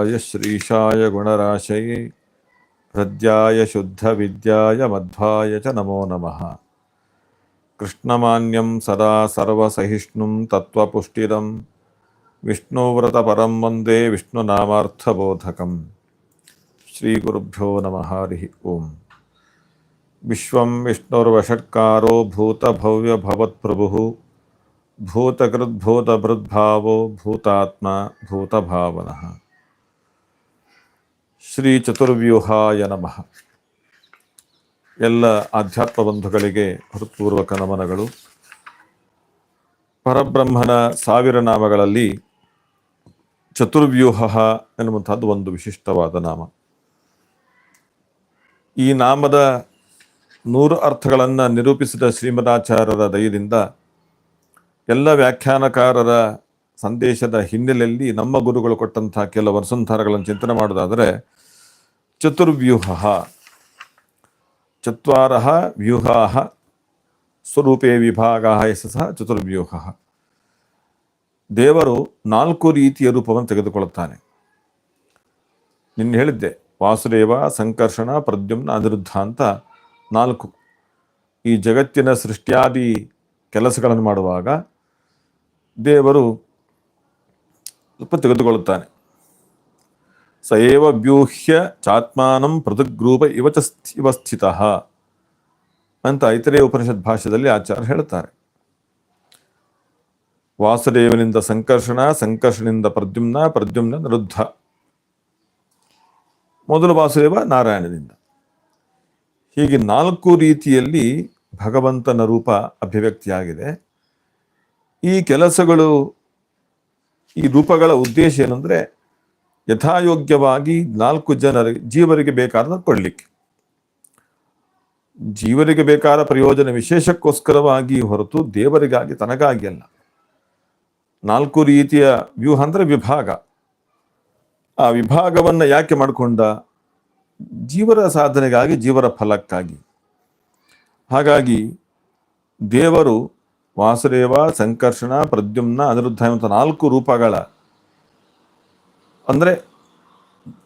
गुणनिधाय श्रीशाय गुणराशये हृद्याय शुद्धविद्याय मध्वाय च नमो नमः। कृष्णमान्यं सदा सर्वसहिष्णुं विष्णुव्रतपरम विष्णुव्रतपरं वंदे विष्णुनामार्थबोधकं श्रीगुरुभ्यो नमः, हरिः ॐ विश्वं विष्णुर्वषट्कारो भूतभव्यभवत्प्रभुः, भूतकृद्भूतभृद्भावो भूतात्मा भूतभावनः। ಶ್ರೀ ಚತುರ್ವ್ಯೂಹಾಯ ನಮಃ. ಎಲ್ಲ ಆಧ್ಯಾತ್ಮ ಬಂಧುಗಳಿಗೆ ಹೃತ್ಪೂರ್ವಕ ನಮನಗಳು. ಪರಬ್ರಹ್ಮನ ಸಾವಿರ ನಾಮಗಳಲ್ಲಿ ಚತುರ್ವ್ಯೂಹ ಎನ್ನುವಂಥದ್ದು ಒಂದು ವಿಶಿಷ್ಟವಾದ ನಾಮ. ಈ ನಾಮದ ನೂರು ಅರ್ಥಗಳನ್ನು ನಿರೂಪಿಸಿದ ಶ್ರೀಮದಾಚಾರ್ಯರ ದಯದಿಂದ ಎಲ್ಲ ವ್ಯಾಖ್ಯಾನಕಾರರ ಸಂದೇಶದ ಹಿನ್ನೆಲೆಯಲ್ಲಿ ನಮ್ಮ ಗುರುಗಳು ಕೊಟ್ಟಂತಹ ಕೆಲವು ಅನುಸಂಧಾನಗಳನ್ನು ಚಿಂತನೆ ಮಾಡೋದಾದರೆ ಚತುರ್ವ್ಯೂಹ. ಚತ್ವಾರ ವ್ಯೂಹಾ. ಸ್ವರೂಪೇ ವಿಭಾಗ ಎಸ್ ಸಹ ಚತುರ್ವ್ಯೂಹ. ದೇವರು ನಾಲ್ಕು ರೀತಿಯ ರೂಪವನ್ನು ತೆಗೆದುಕೊಳ್ಳುತ್ತಾನೆ. ನಿನ್ನೆ ಹೇಳಿದ್ದೆ, ವಾಸುದೇವ, ಸಂಕರ್ಷಣ, ಪ್ರದ್ಯುಮ್ನ ಅನಿರುದ್ಧ ಅಂತ ನಾಲ್ಕು. ಈ ಜಗತ್ತಿನ ಸೃಷ್ಟಿಯಾದಿ ಕೆಲಸಗಳನ್ನು ಮಾಡುವಾಗ ದೇವರು ಸ್ವಲ್ಪ ತೆಗೆದುಕೊಳ್ಳುತ್ತಾನೆ. ಸ ವ್ಯೂಹ್ಯ ಚಾತ್ಮಾನಂ ಪೃಥಗ್ರೂಪ ಇವಚ ಇವ ಸ್ಥಿತ ಅಂತ ಐತರೇ ಉಪನಿಷತ್ ಭಾಷೆಯಲ್ಲಿ ಆಚಾರ್ಯ ಹೇಳ್ತಾರೆ ವಾಸುದೇವನಿಂದ ಸಂಕರ್ಷಣ ಸಂಕರ್ಷಣಿಂದ ಪ್ರದ್ಯುಮ್ನ ಪ್ರದ್ಯುಮ್ನ ನಿರುದ್ಧ. ಮೊದಲು ವಾಸುದೇವ ನಾರಾಯಣದಿಂದ ಹೀಗೆ ನಾಲ್ಕು ರೀತಿಯಲ್ಲಿ ಭಗವಂತನ ರೂಪ ಅಭಿವ್ಯಕ್ತಿಯಾಗಿದೆ. ಈ ಕೆಲಸಗಳು, ಈ ರೂಪಗಳ ಉದ್ದೇಶ ಏನಂದ್ರೆ ಯಥಾಯೋಗ್ಯವಾಗಿ ನಾಲ್ಕು ಜನರ ಜೀವರಿಗೆ ಬೇಕಾದ ಕೊಡ್ಲಿಕ್ಕೆ. ಜೀವರಿಗೆ ಬೇಕಾದ ಪ್ರಯೋಜನ ವಿಶೇಷಕ್ಕೋಸ್ಕರವಾಗಿ ಹೊರತು ದೇವರಿಗಾಗಿ ತನಗಾಗಿ ಅಲ್ಲ. ನಾಲ್ಕು ರೀತಿಯ ವ್ಯೂಹ ಅಂದ್ರೆ ವಿಭಾಗ. ಆ ವಿಭಾಗವನ್ನು ಯಾಕೆ ಮಾಡಿಕೊಂಡ? ಜೀವರ ಸಾಧನೆಗಾಗಿ, ಜೀವರ ಫಲಕ್ಕಾಗಿ. ಹಾಗಾಗಿ ದೇವರು ವಾಸುದೇವ, ಸಂಕರ್ಷಣ, ಪ್ರದ್ಯುಮ್ನ, ಅನಿರುದ್ಧ ಎಂಬ ನಾಲ್ಕು ರೂಪಗಳ ಅಂದರೆ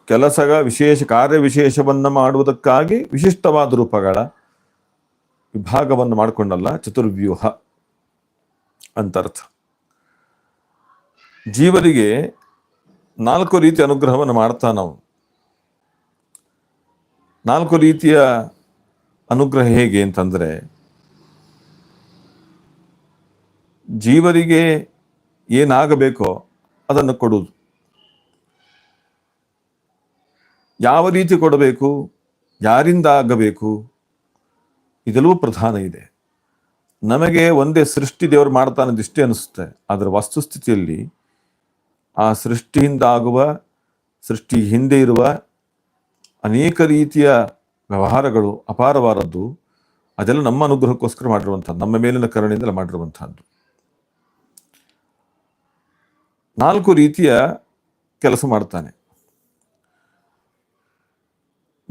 ಕೆಲಸಗ ವಿಶೇಷ ಕಾರ್ಯ ವಿಶೇಷವನ್ನು ಮಾಡುವುದಕ್ಕಾಗಿ ವಿಶಿಷ್ಟವಾದ ರೂಪಗಳ ವಿಭಾಗವನ್ನು ಮಾಡಿಕೊಂಡಲ್ಲ, ಚತುರ್ವ್ಯೂಹ ಅಂತರ್ಥ ಜೀವರಿಗೆ ನಾಲ್ಕು ರೀತಿಯ ಅನುಗ್ರಹವನ್ನು ಮಾಡ್ತಾ ನಾವು. ನಾಲ್ಕು ರೀತಿಯ ಅನುಗ್ರಹ ಹೇಗೆ ಅಂತಂದ್ರೆ, ಜೀವರಿಗೆ ಏನಾಗಬೇಕೋ ಅದನ್ನು ಕೊಡುವುದು. ಯಾವ ರೀತಿ ಕೊಡಬೇಕು, ಯಾರಿಂದ ಆಗಬೇಕು, ಇದೆಲ್ಲವೂ ಪ್ರಧಾನ ಇದೆ. ನಮಗೆ ಒಂದೇ ಸೃಷ್ಟಿ ದೇವರು ಮಾಡ್ತಾನೆ ಇಷ್ಟೇ ಅನಿಸುತ್ತೆ. ಅದರ ವಸ್ತುಸ್ಥಿತಿಯಲ್ಲಿ ಆ ಸೃಷ್ಟಿಯಿಂದ ಆಗುವ, ಸೃಷ್ಟಿ ಹಿಂದೆ ಇರುವ ಅನೇಕ ರೀತಿಯ ವ್ಯವಹಾರಗಳು ಅಪಾರವಾದದ್ದು, ಅದೆಲ್ಲ ನಮ್ಮ ಅನುಗ್ರಹಕ್ಕೋಸ್ಕರ ಮಾಡಿರುವಂಥದ್ದು, ನಮ್ಮ ಮೇಲಿನ ಕರುಣೆಯಿಂದಲೇ ಮಾಡಿರುವಂಥದ್ದು. ನಾಲ್ಕು ರೀತಿಯ ಕೆಲಸ ಮಾಡ್ತಾನೆ.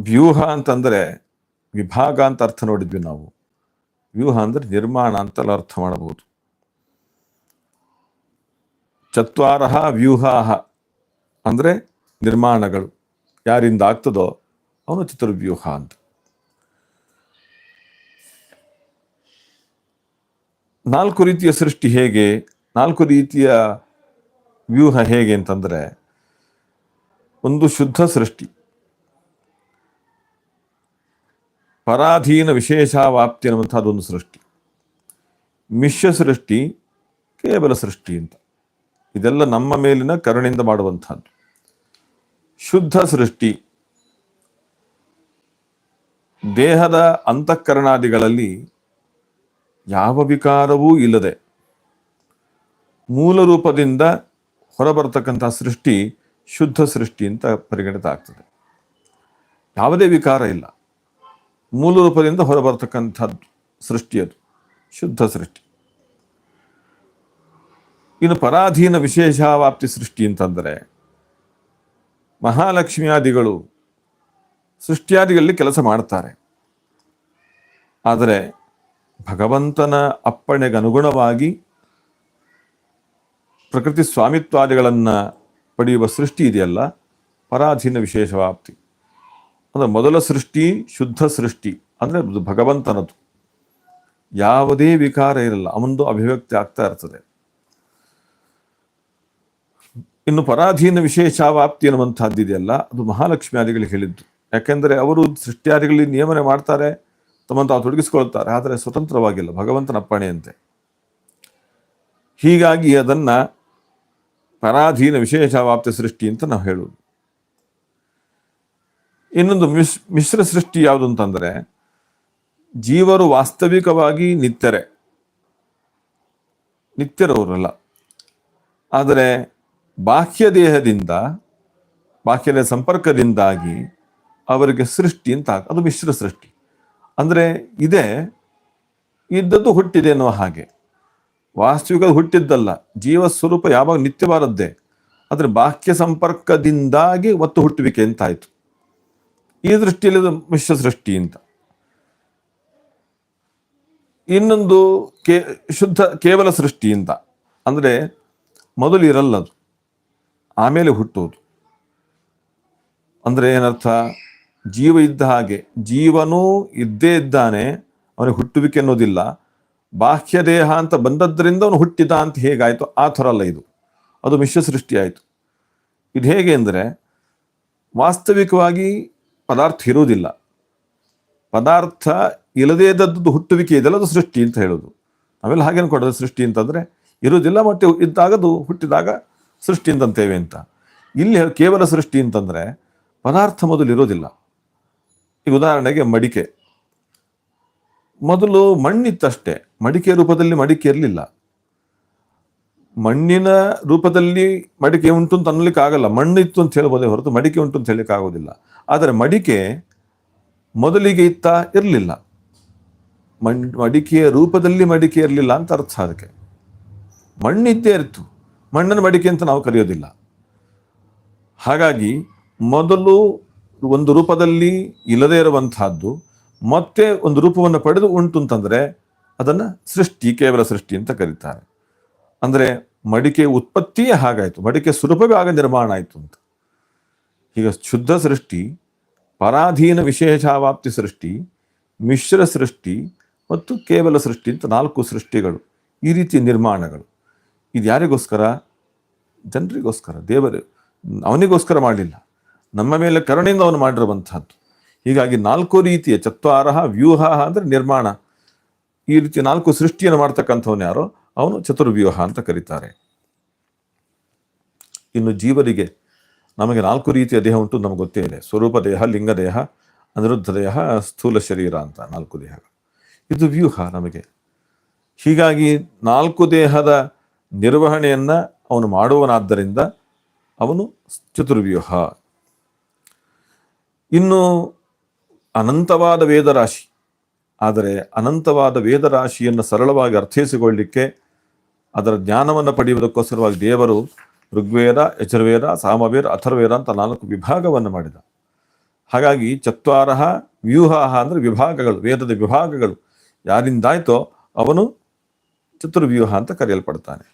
ವ್ಯೂಹ ಅಂತಂದ್ರೆ ವಿಭಾಗ ಅಂತ ಅರ್ಥ ನೋಡಿದ್ವಿ ನಾವು. ವ್ಯೂಹ ಅಂದ್ರೆ ನಿರ್ಮಾಣ ಅಂತ ಅರ್ಥ ಮಾಡಬಹುದು. ಚತ್ವಾರ ವ್ಯೂಹಾಹ ಅಂದ್ರೆ ನಿರ್ಮಾಣಗಳು. ಯಾರಿಂದ ಆಗ್ತದೋ ಅವನು ಚತುರ್ವ್ಯೂಹ ಅಂತ. ನಾಲ್ಕು ರೀತಿಯ ಸೃಷ್ಟಿ ಹೇಗೆ? ನಾಲ್ಕು ರೀತಿಯ ವ್ಯೂಹ ಹೇಗೆ ಅಂತಂದ್ರೆ ಒಂದು ಶುದ್ಧ ಸೃಷ್ಟಿ. ಪರಾಧೀನ ವಿಶೇಷಾವಾಪ್ತಿ ಅನ್ನುವಂಥ ಅದೊಂದು ಸೃಷ್ಟಿ. ಮಿಶ್ರ ಸೃಷ್ಟಿ, ಕೇವಲ ಸೃಷ್ಟಿ ಅಂತ. ಇದೆಲ್ಲ ನಮ್ಮ ಮೇಲಿನ ಕರುಣೆಯಿಂದ ಮಾಡುವಂಥದ್ದು. ಶುದ್ಧ ಸೃಷ್ಟಿ. ದೇಹದ ಅಂತಃಕರಣಾದಿಗಳಲ್ಲಿ ಯಾವ ವಿಕಾರವೂ ಇಲ್ಲದೆ ಮೂಲ ರೂಪದಿಂದ ಹೊರಬರ್ತಕ್ಕಂಥ ಸೃಷ್ಟಿ ಶುದ್ಧ ಸೃಷ್ಟಿ ಅಂತ ಪರಿಗಣಿತ ಆಗ್ತದೆ. ಯಾವುದೇ ವಿಕಾರ ಇಲ್ಲ. ಮೂಲ ರೂಪದಿಂದ ಹೊರಬರತಕ್ಕಂಥದ್ದು ಸೃಷ್ಟಿ ಅದು, ಶುದ್ಧ ಸೃಷ್ಟಿ. ಇನ್ನು ಪರಾಧೀನ ವಿಶೇಷಾವಾಪ್ತಿ ಸೃಷ್ಟಿ ಅಂತಂದರೆ ಮಹಾಲಕ್ಷ್ಮಿಯಾದಿಗಳು ಸೃಷ್ಟಿಯಾದಿಗಳಲ್ಲಿ ಕೆಲಸ ಮಾಡ್ತಾರೆ. ಆದರೆ ಭಗವಂತನ ಅಪ್ಪಣೆಗನುಗುಣವಾಗಿ ಪ್ರಕೃತಿ ಸ್ವಾಮಿತ್ವಾದಿಗಳನ್ನು ಪಡೆಯುವ ಸೃಷ್ಟಿ ಇದೆಯಲ್ಲ, ಪರಾಧೀನ ವಿಶೇಷವಾಪ್ತಿ. ಅಂದರೆ ಮೊದಲ ಸೃಷ್ಟಿ, ಶುದ್ಧ ಸೃಷ್ಟಿ, ಅಂದರೆ ಭಗವಂತನದು. ಯಾವುದೇ ವಿಕಾರ ಇರಲ್ಲ ಅವನದು ಅಭಿವ್ಯಕ್ತಿ ಆಗ್ತಾ ಇರ್ತದೆ. ಇನ್ನು ಪರಾಧೀನ ವಿಶೇಷಾವಾಪ್ತಿ ಅನ್ನುವಂಥದ್ದಿದೆಯಲ್ಲ ಅದು ಮಹಾಲಕ್ಷ್ಮಿ ಆದಿಗಳಿಗೆ ಹೇಳಿದ್ದು. ಯಾಕೆಂದರೆ ಅವರು ಸೃಷ್ಟಿಯಾದಿಗಳಲ್ಲಿ ನಿಯಮನೆ ಮಾಡ್ತಾರೆ, ತಮ್ಮನ್ನು ತಾವು ತೊಡಗಿಸ್ಕೊಳ್ತಾರೆ, ಆದರೆ ಸ್ವತಂತ್ರವಾಗಿಲ್ಲ, ಭಗವಂತನ ಅಪ್ಪಣೆಯಂತೆ. ಹೀಗಾಗಿ ಅದನ್ನ ಪರಾಧೀನ ವಿಶೇಷಾವಾಪ್ತಿ ಸೃಷ್ಟಿ ಅಂತ ನಾವು ಹೇಳುವುದು. ಇನ್ನೊಂದು ಮಿಶ್ ಮಿಶ್ರ ಸೃಷ್ಟಿ ಯಾವುದು ಅಂತಂದ್ರೆ, ಜೀವರು ವಾಸ್ತವಿಕವಾಗಿ ನಿತ್ಯರೆ. ನಿತ್ಯರವರಲ್ಲ. ಆದರೆ ಬಾಹ್ಯ ದೇಹದಿಂದ, ಬಾಹ್ಯದ ಸಂಪರ್ಕದಿಂದಾಗಿ ಅವರಿಗೆ ಸೃಷ್ಟಿ ಅಂತ ಅದು ಮಿಶ್ರ ಸೃಷ್ಟಿ. ಅಂದರೆ ಇದೆ, ಇದ್ದದ್ದು ಹುಟ್ಟಿದೆ ಅನ್ನೋ ಹಾಗೆ. ವಾಸ್ತವಿಕ ಹುಟ್ಟಿದ್ದಲ್ಲ, ಜೀವ ಸ್ವರೂಪ ಯಾವಾಗ ನಿತ್ಯವಾದದ್ದೇ. ಆದರೆ ಬಾಹ್ಯ ಸಂಪರ್ಕದಿಂದಾಗಿ ಒತ್ತು ಹುಟ್ಟುವಿಕೆ ಅಂತಾಯ್ತು ಈ ದೃಷ್ಟಿಯಲ್ಲಿ ಅದು ಮಿಶ್ರ ಸೃಷ್ಟಿ ಅಂತ. ಇನ್ನೊಂದು ಕೇ, ಶುದ್ಧ ಕೇವಲ ಸೃಷ್ಟಿ ಅಂತ. ಅಂದರೆ ಮೊದಲು ಇರಲ್ಲ ಅದು. ಆಮೇಲೆ ಹುಟ್ಟುವುದು ಅಂದರೆ ಏನರ್ಥ? ಜೀವ ಇದ್ದ ಹಾಗೆ. ಜೀವನೂ ಇದ್ದೇ ಇದ್ದಾನೆ. ಅವನಿಗೆ ಹುಟ್ಟುವಿಕೆ ಅನ್ನೋದಿಲ್ಲ. ಬಾಹ್ಯ ದೇಹ ಅಂತ ಬಂದದ್ದರಿಂದ ಅವನು ಹುಟ್ಟಿದ ಅಂತ ಹೇಗಾಯಿತು? ಆ ಥರ ಅಲ್ಲ ಇದು. ಅದು ಮಿಶ್ರ ಸೃಷ್ಟಿ ಆಯಿತು. ಇದು ಹೇಗೆ ಅಂದರೆ ವಾಸ್ತವಿಕವಾಗಿ ಪದಾರ್ಥ ಇರುವುದಿಲ್ಲ. ಪದಾರ್ಥ ಇಲ್ಲದೇ ಇದ್ದದ್ದು ಹುಟ್ಟುವಿಕೆ ಇದೆಲ್ಲ ಅದು ಸೃಷ್ಟಿ ಅಂತ ಹೇಳೋದು. ನಾವೆಲ್ಲ ಹಾಗೇನು ಕೊಡೋದು ಸೃಷ್ಟಿ ಅಂತಂದರೆ ಇರುವುದಿಲ್ಲ, ಮತ್ತು ಇದ್ದಾಗ ಅದು ಹುಟ್ಟಿದಾಗ ಸೃಷ್ಟಿ ಅಂತಂತೇವೆ ಅಂತ. ಇಲ್ಲಿ ಕೇವಲ ಸೃಷ್ಟಿ ಅಂತಂದರೆ ಪದಾರ್ಥ ಮೊದಲು ಇರೋದಿಲ್ಲ ಈಗ ಉದಾಹರಣೆಗೆ ಮಡಿಕೆ. ಮೊದಲು ಮಣ್ಣಿತ್ತಷ್ಟೇ ಮಡಿಕೆ ರೂಪದಲ್ಲಿ ಮಡಿಕೆ ಇರಲಿಲ್ಲ. ಮಣ್ಣಿನ ರೂಪದಲ್ಲಿ ಮಡಿಕೆ ಉಂಟು ಅಂತ ಅನ್ನಲಿಕ್ಕೆ ಆಗಲ್ಲ. ಮಣ್ಣು ಇತ್ತು ಅಂತ ಹೇಳ್ಬೋದೇ ಹೊರತು ಮಡಿಕೆ ಉಂಟು ಅಂತ ಹೇಳಲಿಕ್ಕೆ ಆಗೋದಿಲ್ಲ. ಆದರೆ ಮಡಿಕೆ ಮೊದಲಿಗೆ ಇತ್ತ ಇರಲಿಲ್ಲ. ಮಣ್, ಮಡಿಕೆಯ ರೂಪದಲ್ಲಿ ಮಡಿಕೆ ಇರಲಿಲ್ಲ ಅಂತ ಅರ್ಥ ಅದಕ್ಕೆ. ಮಣ್ಣಿದ್ದೇ ಇರ್ತು. ಮಣ್ಣನ್ನು ಮಡಿಕೆ ಅಂತ ನಾವು ಕರೆಯೋದಿಲ್ಲ. ಹಾಗಾಗಿ ಮೊದಲು ಒಂದು ರೂಪದಲ್ಲಿ ಇಲ್ಲದೇ ಇರುವಂತಹದ್ದು, ಮತ್ತೆ ಒಂದು ರೂಪವನ್ನು ಪಡೆದು ಉಂಟು ಅಂತಂದ್ರೆ ಅದನ್ನ ಸೃಷ್ಟಿ, ಕೇವಲ ಸೃಷ್ಟಿ ಅಂತ ಕರೀತಾರೆ. ಅಂದ್ರೆ ಮಡಿಕೆ ಉತ್ಪತ್ತಿಯೇ ಹಾಗಾಯಿತು. ಮಡಿಕೆ ಸುಲಭವೇ ಆಗ ನಿರ್ಮಾಣ ಆಯಿತು ಅಂತ. ಈಗ ಶುದ್ಧ ಸೃಷ್ಟಿ, ಪರಾಧೀನ ವಿಶೇಷಾವಾಪ್ತಿ ಸೃಷ್ಟಿ, ಮಿಶ್ರ ಸೃಷ್ಟಿ ಮತ್ತು ಕೇವಲ ಸೃಷ್ಟಿ ಅಂತ ನಾಲ್ಕು ಸೃಷ್ಟಿಗಳು, ಈ ರೀತಿಯ ನಿರ್ಮಾಣಗಳು. ಇದು ಯಾರಿಗೋಸ್ಕರ? ಜನರಿಗೋಸ್ಕರ, ದೇವರು. ಅವನಿಗೋಸ್ಕರ ಮಾಡಲಿಲ್ಲ. ನಮ್ಮ ಮೇಲೆ ಕರುಣೆಯಿಂದ ಅವನು ಮಾಡಿರುವಂತಹದ್ದು. ಹೀಗಾಗಿ ನಾಲ್ಕು ರೀತಿಯ ಚತ್ವಾರಹ ವ್ಯೂಹ ಅಂದರೆ ನಿರ್ಮಾಣ. ಈ ರೀತಿ ನಾಲ್ಕು ಸೃಷ್ಟಿಯನ್ನು ಮಾಡ್ತಕ್ಕಂಥವನು ಯಾರೋ? ಅವನು ಚತುರ್ವ್ಯೂಹ ಅಂತ ಕರೀತಾರೆ. ಇನ್ನು ಜೀವರಿಗೆ ನಮಗೆ ನಾಲ್ಕು ರೀತಿಯ ದೇಹ ಉಂಟು ನಮಗೆ ಗೊತ್ತೇ ಇದೆ. ಸ್ವರೂಪ ದೇಹ, ಲಿಂಗ ದೇಹ, ಅನಿರುದ್ಧ ದೇಹ, ಸ್ಥೂಲ ಶರೀರ ಅಂತ ನಾಲ್ಕು ದೇಹಗಳು. ಇದು ವ್ಯೂಹ ನಮಗೆ. ಹೀಗಾಗಿ ನಾಲ್ಕು ದೇಹದ ನಿರ್ವಹಣೆಯನ್ನ ಅವನು ಮಾಡುವನಾದ್ದರಿಂದ ಅವನು ಚತುರ್ವ್ಯೂಹ. ಇನ್ನು ಅನಂತವಾದ ವೇದರಾಶಿ. ಆದರೆ ಅನಂತವಾದ ವೇದರಾಶಿಯನ್ನು ಸರಳವಾಗಿ ಅರ್ಥೈಸಿಕೊಳ್ಳಿಕ್ಕೆ ಅದರ ಜ್ಞಾನವನ್ನು ಪಡೆಯುವುದಕ್ಕೋಸ್ಕರವಾಗಿ ದೇವರು ಋಗ್ವೇದ, ಯಜುರ್ವೇದ, ಸಾಮವೇದ, ಅಥರ್ವೇದ ಅಂತ ನಾಲ್ಕು ವಿಭಾಗವನ್ನು ಮಾಡಿದ. ಹಾಗಾಗಿ ಚತ್ವಾರಹ, ವ್ಯೂಹಾಹ ಅಂದರೆ ವಿಭಾಗಗಳು, ವೇದದ ವಿಭಾಗಗಳು. ಯಾರಿಂದಾಯ್ತೋ ಅವನು ಚತುರ್ವ್ಯೂಹ ಅಂತ ಕರೆಯಲ್ಪಡ್ತಾನೆ.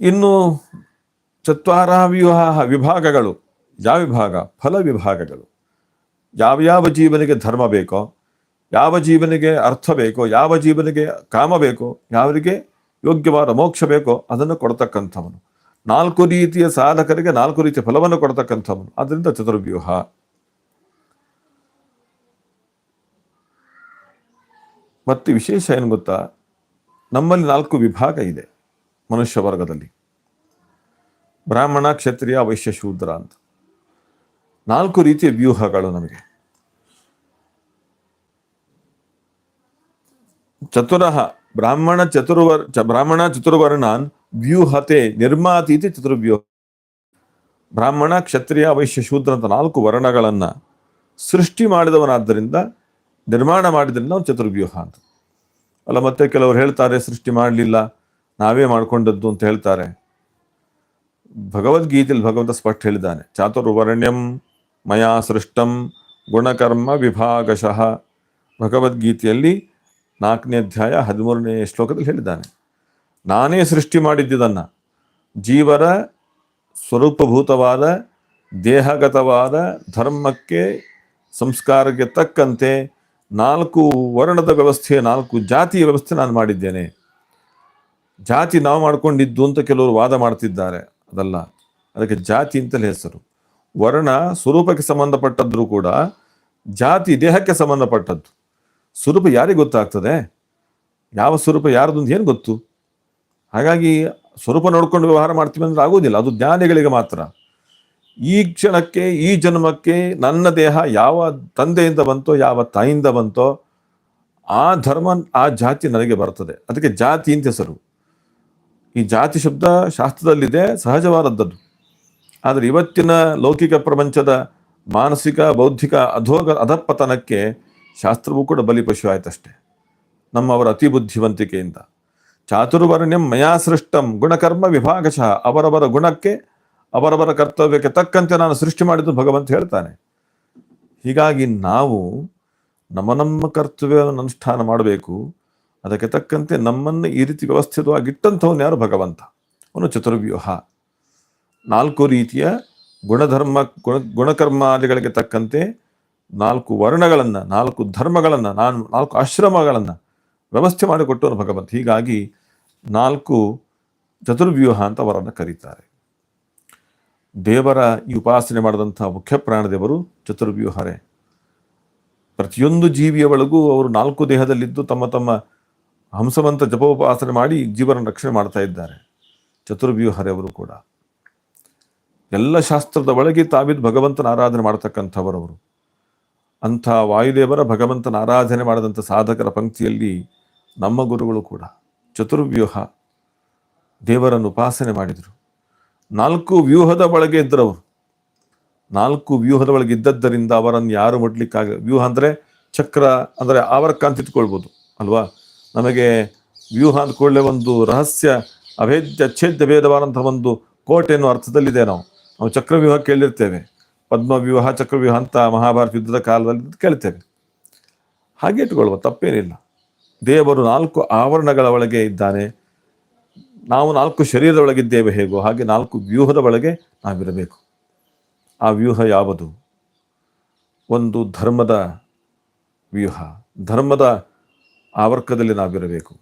ಇನ್ನು ಚತ್ವಾರ ವ್ಯೂಹ ವಿಭಾಗಗಳು, ಯಾವ ವಿಭಾಗ? ಫಲ ವಿಭಾಗಗಳು. ಯಾವ್ಯಾವ ಯಾವ ಜೀವನಿಗೆ ಧರ್ಮ ಬೇಕೋ ಯಾವ ಜೀವನಿಗೆ ಅರ್ಥ ಬೇಕೋ, ಯಾವ ಜೀವನಿಗೆ ಕಾಮ ಬೇಕೋ, ಯಾವರಿಗೆ ಯೋಗ್ಯವಾದ ಮೋಕ್ಷ ಬೇಕೋ ಅದನ್ನು ಕೊಡ್ತಕ್ಕಂಥವನು. ನಾಲ್ಕು ರೀತಿಯ ಸಾಧಕರಿಗೆ ನಾಲ್ಕು ರೀತಿಯ ಫಲವನ್ನು ಕೊಡ್ತಕ್ಕಂಥವನು. ಅದರಿಂದ ಚತುರ್ವ್ಯೂಹ. ಮತ್ತು ವಿಶೇಷ ಏನು ಗೊತ್ತಾ? ನಮ್ಮಲ್ಲಿ ನಾಲ್ಕು ವಿಭಾಗ ಇದೆ ಮನುಷ್ಯ ವರ್ಗದಲ್ಲಿ. ಬ್ರಾಹ್ಮಣ, ಕ್ಷತ್ರಿಯ, ವೈಶ್ಯ, ಶೂದ್ರ ಅಂತ. ನಾಲ್ಕು ರೀತಿಯ ವ್ಯೂಹಗಳು ನಮಗೆ. ಚತುರಃ ಬ್ರಾಹ್ಮಣ ಚತುರ್ವರ್ ಬ್ರಾಹ್ಮಣ ಚತುರ್ವರ್ಣಾನ್ ವ್ಯೂಹತೆ ನಿರ್ಮಾತೀತಿ ಚತುರ್ವ್ಯೂಹ. ಬ್ರಾಹ್ಮಣ ಕ್ಷತ್ರಿಯ ವೈಶ್ಯ ಶೂದ್ರ ಅಂತ ನಾಲ್ಕು ವರ್ಣಗಳನ್ನ ಸೃಷ್ಟಿ ಮಾಡಿದವನಾದ್ದರಿಂದ ನಿರ್ಮಾಣ ಮಾಡಿದ್ರಿಂದ ನಾವು ಚತುರ್ವ್ಯೂಹ ಅಂತ. ಅಲ್ಲ ಮತ್ತೆ ಕೆಲವರು ಹೇಳ್ತಾರೆ ಸೃಷ್ಟಿ ಮಾಡಲಿಲ್ಲ, ನಾವೇ ಮಾಡ್ಕೊಂಡದ್ದು ಅಂತ ಹೇಳ್ತಾರೆ. ಭಗವದ್ಗೀತೆಯಲ್ಲಿ ಭಗವಂತ ಸ್ಪಷ್ಟ ಹೇಳಿದ್ದಾನೆ, ಚಾತುರ್ವರ್ಣ್ಯಂ ಮಯಾ ಸೃಷ್ಟಂ ಗುಣಕರ್ಮ ವಿಭಾಗಶಃ. ಭಗವದ್ಗೀತೆಯಲ್ಲಿ ನಾಲ್ಕನೇ ಅಧ್ಯಾಯ ಹದಿಮೂರನೇ ಶ್ಲೋಕದಲ್ಲಿ ಹೇಳಿದ್ದಾನೆ, ನಾನೇ ಸೃಷ್ಟಿ ಮಾಡಿದ್ದುದನ್ನು. ಜೀವರ ಸ್ವರೂಪಭೂತವಾದ, ದೇಹಗತವಾದ, ಧರ್ಮಕ್ಕೆ, ಸಂಸ್ಕಾರಕ್ಕೆ ತಕ್ಕಂತೆ ನಾಲ್ಕು ವರ್ಣದ ವ್ಯವಸ್ಥೆ, ನಾಲ್ಕು ಜಾತಿಯ ವ್ಯವಸ್ಥೆ ನಾನು ಮಾಡಿದ್ದೇನೆ. ಜಾತಿ ನಾವು ಮಾಡಿಕೊಂಡಿದ್ದು ಅಂತ ಕೆಲವರು ವಾದ ಮಾಡ್ತಿದ್ದಾರೆ, ಅದಲ್ಲ. ಅದಕ್ಕೆ ಜಾತಿ ಅಂತಲೇ ಹೆಸರು. ವರ್ಣ ಸ್ವರೂಪಕ್ಕೆ ಸಂಬಂಧಪಟ್ಟದ್ರೂ ಕೂಡ ಜಾತಿ ದೇಹಕ್ಕೆ ಸಂಬಂಧಪಟ್ಟದ್ದು. ಸ್ವರೂಪ ಯಾರಿಗೆ ಗೊತ್ತಾಗ್ತದೆ? ಯಾವ ಸ್ವರೂಪ ಯಾರದು ಅಂತ ಏನು ಗೊತ್ತು? ಹಾಗಾಗಿ ಸ್ವರೂಪ ನೋಡ್ಕೊಂಡು ವ್ಯವಹಾರ ಮಾಡ್ತೀವಿ ಅಂದ್ರೆ ಆಗೋದಿಲ್ಲ, ಅದು ಜ್ಞಾನಿಗಳಿಗೆ ಮಾತ್ರ. ಈ ಕ್ಷಣಕ್ಕೆ, ಈ ಜನ್ಮಕ್ಕೆ ನನ್ನ ದೇಹ ಯಾವ ತಂದೆಯಿಂದ ಬಂತೋ, ಯಾವ ತಾಯಿಯಿಂದ ಬಂತೋ, ಆ ಧರ್ಮ, ಆ ಜಾತಿ ನನಗೆ ಬರ್ತದೆ. ಅದಕ್ಕೆ ಜಾತಿ ಅಂತ ಹೆಸರು. ಈ ಜಾತಿ ಶಬ್ದ ಶಾಸ್ತ್ರದಲ್ಲಿದೆ ಸಹಜವಾದದ್ದು ಆದರೆ ಇವತ್ತಿನ ಲೌಕಿಕ ಪ್ರಪಂಚದ ಮಾನಸಿಕ, ಬೌದ್ಧಿಕ ಅಧೋಗ, ಅಧಪತನಕ್ಕೆ ಶಾಸ್ತ್ರವೂ ಕೂಡ ಬಲಿಪಶು ಆಯ್ತಷ್ಟೇ. ನಮ್ಮವರ ಅತಿ ಬುದ್ಧಿವಂತಿಕೆಯಿಂದ. ಚಾತುರ್ವರ್ಣ್ಯಂ ಮಯಾ ಸೃಷ್ಟಂ ಗುಣಕರ್ಮ ವಿಭಾಗಶಃ. ಅವರವರ ಗುಣಕ್ಕೆ, ಅವರವರ ಕರ್ತವ್ಯಕ್ಕೆ ತಕ್ಕಂತೆ ನಾನು ಸೃಷ್ಟಿ ಮಾಡಿದ್ದು ಭಗವಂತ ಹೇಳ್ತಾನೆ. ಹೀಗಾಗಿ ನಾವು ನಮ್ಮ ನಮ್ಮ ಕರ್ತವ್ಯವನ್ನು ಅನುಷ್ಠಾನ ಮಾಡಬೇಕು. ಅದಕ್ಕೆ ತಕ್ಕಂತೆ ನಮ್ಮನ್ನು ಈ ರೀತಿ ವ್ಯವಸ್ಥಿತವಾಗಿಟ್ಟಂಥವನು ಯಾರು? ಭಗವಂತ. ಅವನು ಚತುರ್ವ್ಯೂಹ. ನಾಲ್ಕು ರೀತಿಯ ಗುಣಧರ್ಮ, ಗುಣ, ಗುಣಕರ್ಮಾದಿಗಳಿಗೆ ತಕ್ಕಂತೆ ನಾಲ್ಕು ವರ್ಣಗಳನ್ನು, ನಾಲ್ಕು ಧರ್ಮಗಳನ್ನು, ನಾನು ನಾಲ್ಕು ಆಶ್ರಮಗಳನ್ನು ವ್ಯವಸ್ಥೆ ಮಾಡಿಕೊಟ್ಟವನು ಭಗವಂತ. ಹೀಗಾಗಿ ನಾಲ್ಕು ಚತುರ್ವ್ಯೂಹ ಅಂತ ಅವರನ್ನು ಕರೀತಾರೆ. ದೇವರ ಈ ಉಪಾಸನೆ ಮಾಡಿದಂಥ ಮುಖ್ಯ ಪ್ರಾಣದೇವರು ಚತುರ್ವ್ಯೂಹರೇ. ಪ್ರತಿಯೊಂದು ಜೀವಿಯ ಒಳಗೂ ಅವರು ನಾಲ್ಕು ದೇಹದಲ್ಲಿದ್ದು ತಮ್ಮ ತಮ್ಮ ಹಂಸವಂತ ಜಪೋಪಾಸನೆ ಮಾಡಿ ಜೀವನ ರಕ್ಷಣೆ ಮಾಡ್ತಾ ಇದ್ದಾರೆ. ಚತುರ್ವ್ಯೂಹರೇ ಅವರು ಕೂಡ. ಎಲ್ಲ ಶಾಸ್ತ್ರದ ಒಳಗೆ ತಾವಿದ್ದು ಭಗವಂತನ ಆರಾಧನೆ ಮಾಡ್ತಕ್ಕಂಥವರವರು ಅಂಥ ವಾಯುದೇವರ ಭಗವಂತನ ಆರಾಧನೆ ಮಾಡಿದಂಥ ಸಾಧಕರ ಪಂಕ್ತಿಯಲ್ಲಿ ನಮ್ಮ ಗುರುಗಳು ಕೂಡ ಚತುರ್ವ್ಯೂಹ ದೇವರನ್ನು ಉಪಾಸನೆ ಮಾಡಿದರು. ನಾಲ್ಕು ವ್ಯೂಹದ ಒಳಗೆ ಇದ್ದರವರು. ನಾಲ್ಕು ವ್ಯೂಹದ ಒಳಗೆ ಇದ್ದದ್ದರಿಂದ ಅವರನ್ನು ಯಾರು ಮುಟ್ಲಿಕ್ಕಾಗ ವ್ಯೂಹ ಅಂದರೆ ಚಕ್ರ ಅಂದರೆ ಆವರ್ಕ ಅಂತ ಇಟ್ಕೊಳ್ಬೋದು, ಅಲ್ವಾ? ನಮಗೆ ವ್ಯೂಹ ಅಂದ್ಕೊಳ್ಳೆ ಒಂದು ರಹಸ್ಯ ಅಭೇದ್ಯ ಅಚ್ಛೇದ್ಯ ಭೇದವಾದಂಥ ಒಂದು ಕೋಟೆ ಎನ್ನುವ ಅರ್ಥದಲ್ಲಿದೆ ನಾವು. ನಾವು ಚಕ್ರವ್ಯೂಹ ಕೇಳಿರ್ತೇವೆ ಪದ್ಮವ್ಯೂಹ, ಚಕ್ರವ್ಯೂಹ ಅಂತ ಮಹಾಭಾರತ ಯುದ್ಧದ ಕಾಲದಲ್ಲಿ ಕೇಳ್ತೇವೆ. ಹಾಗೆ ಇಟ್ಕೊಳ್ಳುವ ತಪ್ಪೇನಿಲ್ಲ. ದೇವರು ನಾಲ್ಕು ಆವರಣಗಳ ಒಳಗೆ ಇದ್ದಾನೆ. ನಾವು ನಾಲ್ಕು ಶರೀರದ ಒಳಗಿದ್ದೇವೆ ಹೇಗೋ ಹಾಗೆ ನಾಲ್ಕು ವ್ಯೂಹದ ಒಳಗೆ ನಾವಿರಬೇಕು. ಆ ವ್ಯೂಹ ಯಾವುದು? ಒಂದು ಧರ್ಮದ ವ್ಯೂಹ. ಧರ್ಮದ ಆವರ್ಕದಲ್ಲಿ ನಾವಿರಬೇಕು.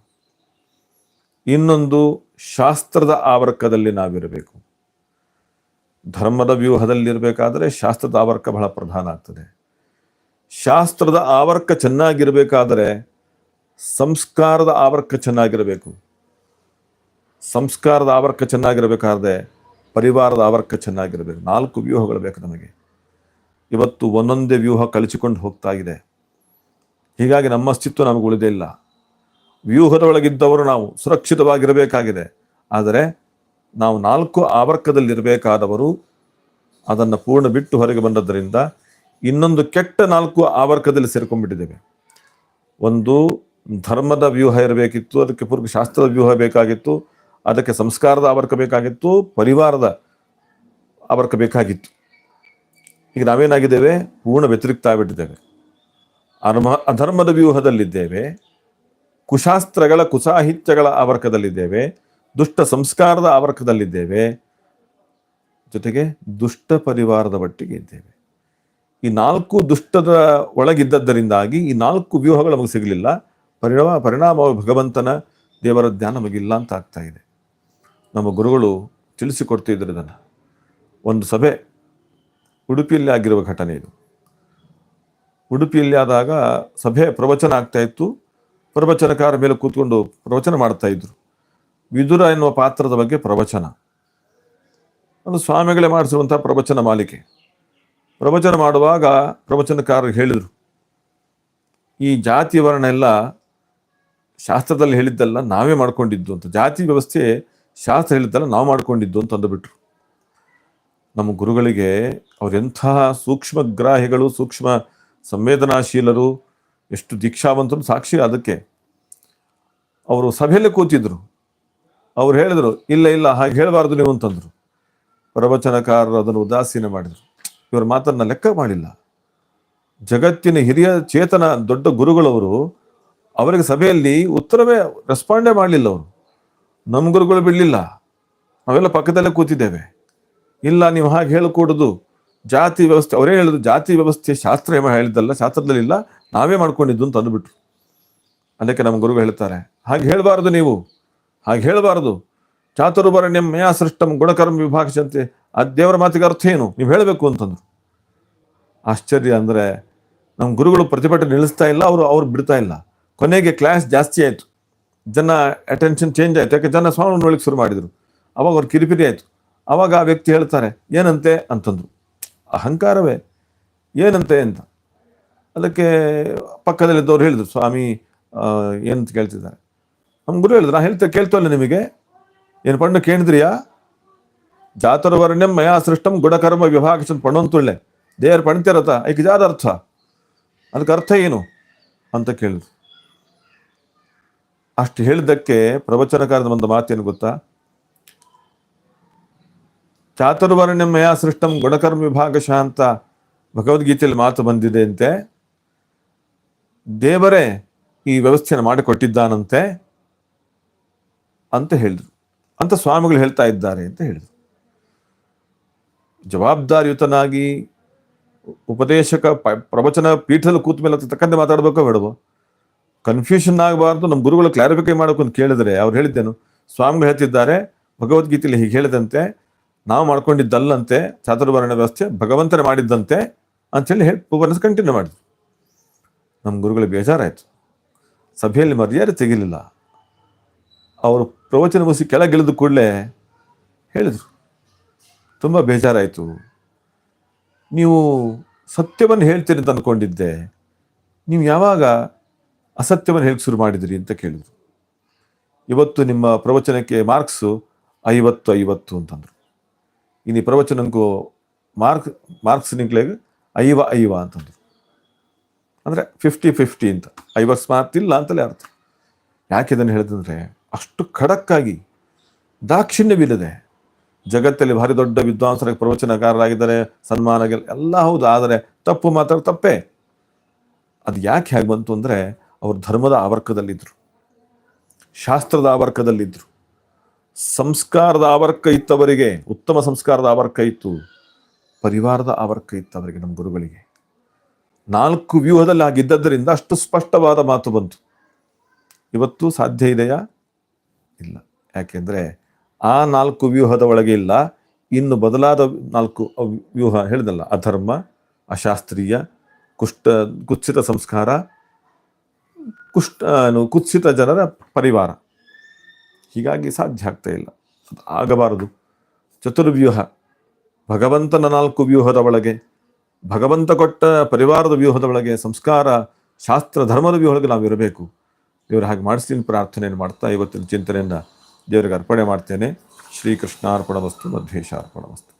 ಇನ್ನೊಂದು ಶಾಸ್ತ್ರದ ಆವರ್ಕದಲ್ಲಿ ನಾವಿರಬೇಕು. ಧರ್ಮದ ವ್ಯೂಹದಲ್ಲಿರಬೇಕಾದರೆ ಶಾಸ್ತ್ರದ ಆವರ್ಕ ಬಹಳ ಪ್ರಧಾನ ಆಗ್ತದೆ. ಶಾಸ್ತ್ರದ ಆವರ್ಕ ಚೆನ್ನಾಗಿರಬೇಕಾದರೆ ಸಂಸ್ಕಾರದ ಆವರ್ಕ ಚೆನ್ನಾಗಿರಬೇಕು. ಸಂಸ್ಕಾರದ ಆವರ್ಕ ಚೆನ್ನಾಗಿರಬೇಕಾದ್ರೆ ಪರಿವಾರದ ಆವರ್ಕ ಚೆನ್ನಾಗಿರಬೇಕು. ನಾಲ್ಕು ವ್ಯೂಹಗಳು ಬೇಕು ನಮಗೆ. ಇವತ್ತು ಒಂದೊಂದೇ ವ್ಯೂಹ ಕಳಿಸಿಕೊಂಡು ಹೋಗ್ತಾ ಇದೆ. ಹೀಗಾಗಿ ನಮ್ಮ ಅಸ್ತಿತ್ವ ನಮಗೆ ಉಳಿದೇ ಇಲ್ಲ. ವ್ಯೂಹದ ಒಳಗಿದ್ದವರು ನಾವು ಸುರಕ್ಷಿತವಾಗಿರಬೇಕಾಗಿದೆ. ಆದರೆ ನಾವು ನಾಲ್ಕು ಆವರ್ಕದಲ್ಲಿರಬೇಕಾದವರು ಅದನ್ನು ಪೂರ್ಣ ಬಿಟ್ಟು ಹೊರಗೆ ಬಂದದ್ದರಿಂದ ಇನ್ನೊಂದು ಕೆಟ್ಟ ನಾಲ್ಕು ಆವರ್ಕದಲ್ಲಿ ಸೇರ್ಕೊಂಡ್ಬಿಟ್ಟಿದ್ದೇವೆ. ಒಂದು ಧರ್ಮದ ವ್ಯೂಹ ಇರಬೇಕಿತ್ತು, ಅದಕ್ಕೆ ಪೂರ್ವ ಶಾಸ್ತ್ರದ ವ್ಯೂಹ ಬೇಕಾಗಿತ್ತು, ಅದಕ್ಕೆ ಸಂಸ್ಕಾರದ ಆವರ್ಕ ಬೇಕಾಗಿತ್ತು, ಪರಿವಾರದ ಆವರ್ಕ ಬೇಕಾಗಿತ್ತು. ಈಗ ನಾವೇನಾಗಿದ್ದೇವೆ? ಪೂರ್ಣ ವ್ಯತಿರಿಕ್ತ ಆಗಿಬಿಟ್ಟಿದ್ದೇವೆ. ಅರ್ಮ ಅಧರ್ಮದ ವ್ಯೂಹದಲ್ಲಿದ್ದೇವೆ, ಕುಶಾಸ್ತ್ರಗಳ, ಕುಸಾಹಿತ್ಯಗಳ ಆವರ್ಕದಲ್ಲಿದ್ದೇವೆ ದುಷ್ಟ ಸಂಸ್ಕಾರದ ಆವರಕದಲ್ಲಿದ್ದೇವೆ ಜೊತೆಗೆ ದುಷ್ಟ ಪರಿವಾರದ ಒಟ್ಟಿಗೆ ಇದ್ದೇವೆ. ಈ ನಾಲ್ಕು ದುಷ್ಟದ ಒಳಗಿದ್ದದ್ದರಿಂದಾಗಿ ಈ ನಾಲ್ಕು ವ್ಯೂಹಗಳು ನಮಗೆ ಸಿಗಲಿಲ್ಲ. ಪರಿಣಾಮ ಪರಿಣಾಮ ಭಗವಂತನ ದೇವರ ಧ್ಯಾನ ನಮಗಿಲ್ಲ ಅಂತ ಆಗ್ತಾ ಇದೆ. ನಮ್ಮ ಗುರುಗಳು ತಿಳಿಸಿಕೊಡ್ತಿದ್ರು ಇದನ್ನು. ಒಂದು ಸಭೆ ಉಡುಪಿಯಲ್ಲಿ ಆಗಿರುವ ಘಟನೆ ಇದು. ಉಡುಪಿಯಲ್ಲಿ ಆದಾಗ ಸಭೆ ಪ್ರವಚನ ಆಗ್ತಾ ಇತ್ತು. ಪ್ರವಚನಕಾರ ಮೇಲೆ ಕೂತ್ಕೊಂಡು ಪ್ರವಚನ ಮಾಡ್ತಾ ಇದ್ರು. ವಿದುರ ಎನ್ನುವ ಪಾತ್ರದ ಬಗ್ಗೆ ಪ್ರವಚನ. ಒಂದು ಸ್ವಾಮಿಗಳೇ ಮಾಡಿಸಿರುವಂತಹ ಪ್ರವಚನ ಮಾಲಿಕೆ. ಪ್ರವಚನ ಮಾಡುವಾಗ ಪ್ರವಚನಕಾರರು ಹೇಳಿದರು. ಈ ಜಾತಿ ವರ್ಣ ಎಲ್ಲ ಶಾಸ್ತ್ರದಲ್ಲಿ ಹೇಳಿದ್ದಲ್ಲ ನಾವೇ ಮಾಡ್ಕೊಂಡಿದ್ದು ಅಂತ. ಜಾತಿ ವ್ಯವಸ್ಥೆ ಶಾಸ್ತ್ರ ಹೇಳಿದ್ದಲ್ಲ ನಾವು ಮಾಡ್ಕೊಂಡಿದ್ದು ಅಂತ ಅಂದುಬಿಟ್ರು. ನಮ್ಮ ಗುರುಗಳಿಗೆ ಅವರೆಂತಹ ಸೂಕ್ಷ್ಮಗ್ರಾಹಿಗಳು ಸೂಕ್ಷ್ಮ ಸಂವೇದನಾಶೀಲರು, ಎಷ್ಟು ದೀಕ್ಷಾವಂತರು, ಸಾಕ್ಷಿ ಅದಕ್ಕೆ. ಅವರು ಸಭೆಯಲ್ಲೇ ಕೂತಿದ್ರು. ಅವ್ರು ಹೇಳಿದರು, ಇಲ್ಲ ಇಲ್ಲ, ಹಾಗೆ ಹೇಳಬಾರ್ದು ನೀವು ಅಂತಂದ್ರು. ಪ್ರವಚನಕಾರರು ಅದನ್ನು ಉದಾಸೀನ ಮಾಡಿದರು. ಇವರ ಮಾತನ್ನ ಲೆಕ್ಕ ಮಾಡಿಲ್ಲ. ಜಗತ್ತಿನ ಹಿರಿಯ ಚೇತನ ದೊಡ್ಡ ಗುರುಗಳವರು ಅವರಿಗೆ ಸಭೆಯಲ್ಲಿ ಉತ್ತರವೇ ರೆಸ್ಪಾಂಡೇ ಮಾಡಲಿಲ್ಲ ಅವರು. ನಮ್ಮ ಗುರುಗಳು ಬಿಡಲಿಲ್ಲ. ನಾವೆಲ್ಲ ಪಕ್ಕದಲ್ಲೇ ಕೂತಿದ್ದೇವೆ. ಇಲ್ಲ, ನೀವು ಹಾಗೆ ಹೇಳಕೂಡದು. ಜಾತಿ ವ್ಯವಸ್ಥೆ, ಅವರೇ ಹೇಳಿದ್ರು, ಜಾತಿ ವ್ಯವಸ್ಥೆ ಶಾಸ್ತ್ರ ಹೇಳಿದ್ದಲ್ಲ, ಶಾಸ್ತ್ರದಲ್ಲಿ ಇಲ್ಲ, ನಾವೇ ಮಾಡ್ಕೊಂಡಿದ್ದು ಅಂತ ಅಂದ್ಬಿಟ್ರು. ಅದಕ್ಕೆ ನಮ್ಮ ಗುರುಗಳು ಹೇಳ್ತಾರೆ. ಹಾಗೆ ಹೇಳಬಾರ್ದು ನೀವು. ಹಾಗೆ ಹೇಳಬಾರದು. ಚಾತುರ್ವರ್ಣ್ಯಂ ಮಯಾ ಸೃಷ್ಟಂ ಗುಣಕರ್ಮ ವಿಭಾಗಿಸಂತೆ. ಆ ದೇವರ ಮಾತಿಗೆ ಅರ್ಥ ಏನು? ನೀವು ಹೇಳಬೇಕು ಅಂತಂದ್ರು ಆಶ್ಚರ್ಯ ಅಂದರೆ ನಮ್ಮ ಗುರುಗಳು ಪ್ರತಿಭಟನೆ ನಿಲ್ಲಿಸ್ತಾ ಇಲ್ಲ, ಅವರು ಅವ್ರು ಬಿಡ್ತಾ ಇಲ್ಲ. ಕೊನೆಗೆ ಕ್ಲಾಸ್ ಜಾಸ್ತಿ ಆಯಿತು. ಜನ ಅಟೆನ್ಷನ್ ಚೇಂಜ್ ಆಯಿತು. ಯಾಕೆ ಜನ ಸ್ವಾಮಿ ನೋಡ್ಲಿಕ್ಕೆ ಶುರು ಮಾಡಿದರು. ಅವಾಗ ಅವ್ರು ಕಿರಿಪಿರಿ ಆಯಿತು. ಅವಾಗ ಆ ವ್ಯಕ್ತಿ ಹೇಳ್ತಾರೆ, ಏನಂತೆ? ಅಂತಂದ್ರು. ಅಹಂಕಾರವೇ? ಏನಂತೆ ಅಂತ. ಅದಕ್ಕೆ ಪಕ್ಕದಲ್ಲಿದ್ದವ್ರು ಹೇಳಿದರು, ಸ್ವಾಮಿ ಏನಂತ ಕೇಳ್ತಿದ್ದಾರೆ? ನಮ್ಮ ಗುರು ಹೇಳಿದ್ರು ನಾ ಹೇಳ್ತಾ ಕೇಳ್ತಲ್ಲ ನಿಮಗೆ. ಏನು ಪಣ್ಣು ಕೇಳಿದ್ರಿಯಾ ಜಾತುರ್ವರ್ಣ್ಯಂ ಮಯಾ ಸೃಷ್ಟಂ ಗುಣಕರ್ಮ ವಿಭಾಗಿಸನ್ ಪಣ್ಣೊಂತುಳ್ಳೆ ದೇವರ ಪಣ್ತಿರತ್ತ ಐಕ್ ಜಾದ ಅರ್ಥ. ಅದಕ್ಕೆ ಅರ್ಥ ಏನು ಅಂತ ಕೇಳಿದ್ರು. ಅಷ್ಟು ಹೇಳಿದ್ದಕ್ಕೆ ಪ್ರವಚನಕಾರದ ಒಂದು ಮಾತೇನು ಗೊತ್ತಾ? ಚಾತುರ್ವರ್ಣ್ಯಮಯ ಮಯಾ ಸೃಷ್ಟಂ ಗುಣಕರ್ಮ ವಿಭಾಗಶಃ ಅಂತ ಭಗವದ್ಗೀತೆಯಲ್ಲಿ ಮಾತು ಬಂದಿದೆ ಅಂತೆ. ದೇವರೇ ಈ ವ್ಯವಸ್ಥೆಯನ್ನು ಮಾಡಿಕೊಟ್ಟಿದ್ದಾನಂತೆ. ಅಂತ ಹೇಳಿದ್ರು. ಅಂತ ಸ್ವಾಮಿಗಳು ಹೇಳ್ತಾ ಇದ್ದಾರೆ ಅಂತ ಹೇಳಿದರು. ಜವಾಬ್ದಾರಿಯುತನಾಗಿ ಉಪದೇಶಕ ಪ- ಪ್ರವಚನ ಪೀಠದಲ್ಲಿ ಕೂತ ಮೇಲೆ ತಕ್ಕಂತೆ ಮಾತಾಡಬೇಕೋ ಬೇಡವೋ? ಕನ್ಫ್ಯೂಷನ್ ಆಗಬಾರ್ದು. ನಮ್ಮ ಗುರುಗಳು ಕ್ಲಾರಿಫೈ ಅಂತ ಕೇಳಿದ್ರೆ, ಅವ್ರು ಹೇಳಿದ್ದೇನು, ಸ್ವಾಮಿಗಳು ಹೇಳ್ತಿದ್ದಾರೆ, ಭಗವದ್ಗೀತೆಯಲ್ಲಿ ಹೀಗೆ ಹೇಳಿದಂತೆ, ನಾವು ಮಾಡ್ಕೊಂಡಿದ್ದಲ್ಲಂತೆ ಚಾತುರ್ವರ್ಣ ವ್ಯವಸ್ಥೆ ಭಗವಂತನೇ ಮಾಡಿದ್ದಂತೆ ಅಂತೇಳಿ ಹೇಳಿ ಉಪನ್ಯಾಸ ಕಂಟಿನ್ಯೂ ಮಾಡಿದ್ರು. ನಮ್ಮ ಗುರುಗಳಿಗೆ ಬೇಜಾರಾಯಿತು. ಸಭೆಯಲ್ಲಿ ಮರ್ಯಾದೆ ತೆಗಿಲಿಲ್ಲ. ಅವರು ಪ್ರವಚನ ಮುಗಿಸಿ ಕೆಳಗಿಳಿದ ಕೂಡಲೇ ಹೇಳಿದರು. ತುಂಬ ಬೇಜಾರಾಯಿತು. ನೀವು ಸತ್ಯವನ್ನು ಹೇಳ್ತೀರಿ ಅಂತ ಅಂದ್ಕೊಂಡಿದ್ದೆ ನೀವು ಯಾವಾಗ ಅಸತ್ಯವನ್ನು ಹೇಳಕ್ಕೆ ಶುರು ಮಾಡಿದಿರಿ ಅಂತ ಕೇಳಿದರು. ಇವತ್ತು ನಿಮ್ಮ ಪ್ರವಚನಕ್ಕೆ ಮಾರ್ಕ್ಸು ಐವತ್ತು ಐವತ್ತು ಅಂತಂದರು. ಇನ್ನು ಈ ಪ್ರವಚನಕ್ಕೂ ಮಾರ್ಕ್, ಮಾರ್ಕ್ಸ್ ನಿಂಕ್ಲೆಗೆ ಐವ ಐವ ಅಂತಂದರು. ಅಂದರೆ ಫಿಫ್ಟಿ ಫಿಫ್ಟಿ ಅಂತ. ಐವತ್ತು ಮಾರ್ಕ್ ಇಲ್ಲ ಅಂತಲೇ ಅರ್ಥ. ಯಾಕೆ ಇದನ್ನು ಹೇಳಿದಂದ್ರೆ ಅಷ್ಟು ಖಡಕ್ಕಾಗಿ ದಾಕ್ಷಿಣ್ಯವಿಲ್ಲದೆ ಜಗತ್ತಲ್ಲಿ ಭಾರಿ ದೊಡ್ಡ ವಿದ್ವಾಂಸರ ಪ್ರವಚನಕಾರರಾಗಿದ್ದಾರೆ ಸನ್ಮಾನ ಎಲ್ಲ ಹೌದು, ಆದರೆ ತಪ್ಪು ಮಾತ್ರ ತಪ್ಪೇ. ಅದು ಯಾಕೆ ಹೇಗೆ ಬಂತು ಅಂದರೆ ಅವರು ಧರ್ಮದ ಆವರ್ಕದಲ್ಲಿದ್ದರು ಶಾಸ್ತ್ರದ ಆವರ್ಕದಲ್ಲಿದ್ದರು ಸಂಸ್ಕಾರದ ಆವರ್ಕ ಇತ್ತವರಿಗೆ, ಉತ್ತಮ ಸಂಸ್ಕಾರದ ಆವರ್ಕ ಇತ್ತು, ಪರಿವಾರದ ಆವರ್ಕ ಇತ್ತು ಅವರಿಗೆ ನಮ್ಮ ಗುರುಗಳಿಗೆ. ನಾಲ್ಕು ವ್ಯೂಹದಲ್ಲಿ ಆಗಿದ್ದದ್ದರಿಂದ ಅಷ್ಟು ಸ್ಪಷ್ಟವಾದ ಮಾತು ಬಂತು. ಇವತ್ತು ಸಾಧ್ಯ ಇದೆಯಾ? ಇಲ್ಲ. ಯಾಕೆಂದರೆ ಆ ನಾಲ್ಕು ವ್ಯೂಹದ ಒಳಗೆ ಇಲ್ಲ. ಇನ್ನು ಬದಲಾದ ನಾಲ್ಕು ವ್ಯೂಹ ಹೇಳಿದಲ್ಲ ಅಧರ್ಮ, ಅಶಾಸ್ತ್ರೀಯ ಕುಷ್ಟ ಕುತ್ಸಿತ ಸಂಸ್ಕಾರ ಕುಷ್ಟ ಕುತ್ಸಿತ ಜನರ ಪರಿವಾರ. ಹೀಗಾಗಿ ಸಾಧ್ಯ ಆಗ್ತಾ ಇಲ್ಲ. ಆಗಬಾರದು. ಚತುರ್ವ್ಯೂಹ. ಭಗವಂತನ ನಾಲ್ಕು ವ್ಯೂಹದ ಒಳಗೆ, ಭಗವಂತ ಕೊಟ್ಟ ಪರಿವಾರದ ವ್ಯೂಹದ ಒಳಗೆ ಸಂಸ್ಕಾರ, ಶಾಸ್ತ್ರ, ಧರ್ಮದ ವ್ಯೂಹದೊಳಗೆ ನಾವು ಇರಬೇಕು ದೇವರು ಹಾಗೆ ಮಾಡಿಸ್ತೀನಿ, ಪ್ರಾರ್ಥನೆಯನ್ನು ಮಾಡ್ತಾ ಇವತ್ತಿನ ಚಿಂತನೆಯನ್ನು ದೇವರಿಗೆ ಅರ್ಪಣೆ ಮಾಡ್ತೇನೆ. ಶ್ರೀಕೃಷ್ಣಾರ್ಪಣ ವಸ್ತು ಮಧ್ವೇಶ ಅರ್ಪಣ ವಸ್ತು.